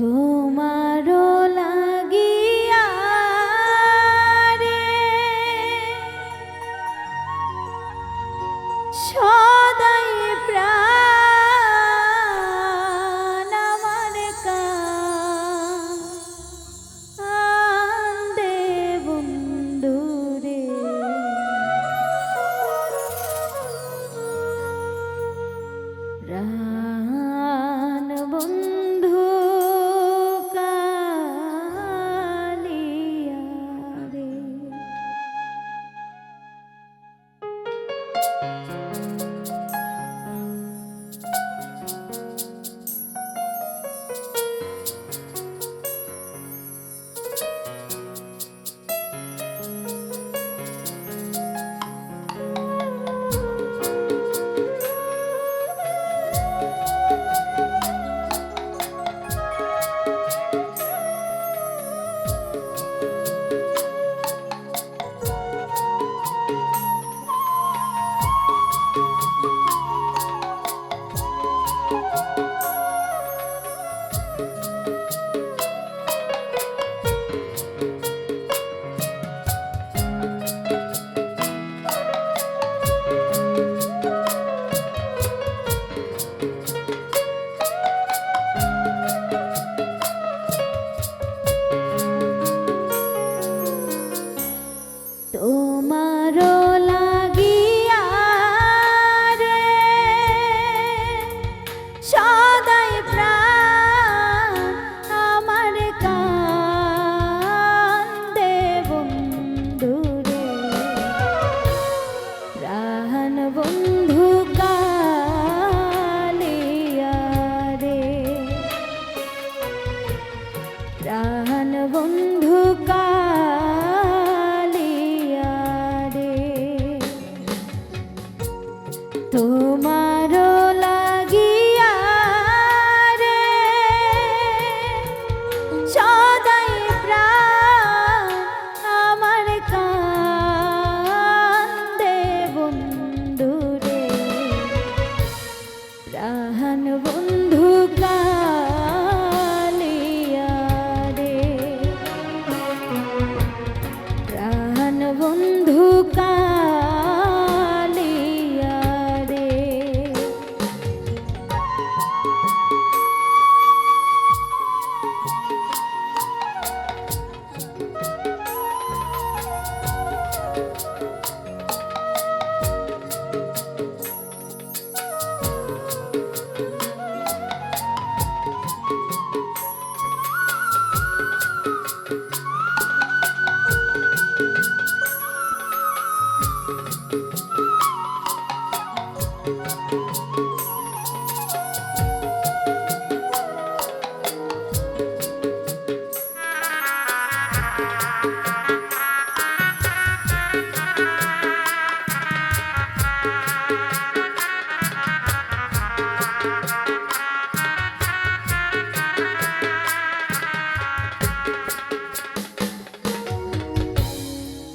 Tuh প্রাণ বন্ধু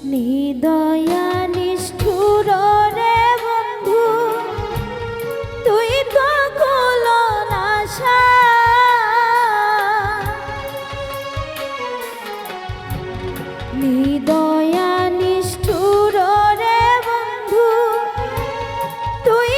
নিদয়া বন্ধু তুই তো নিষ্ঠুর রে বন্ধু তুই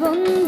বন্ধু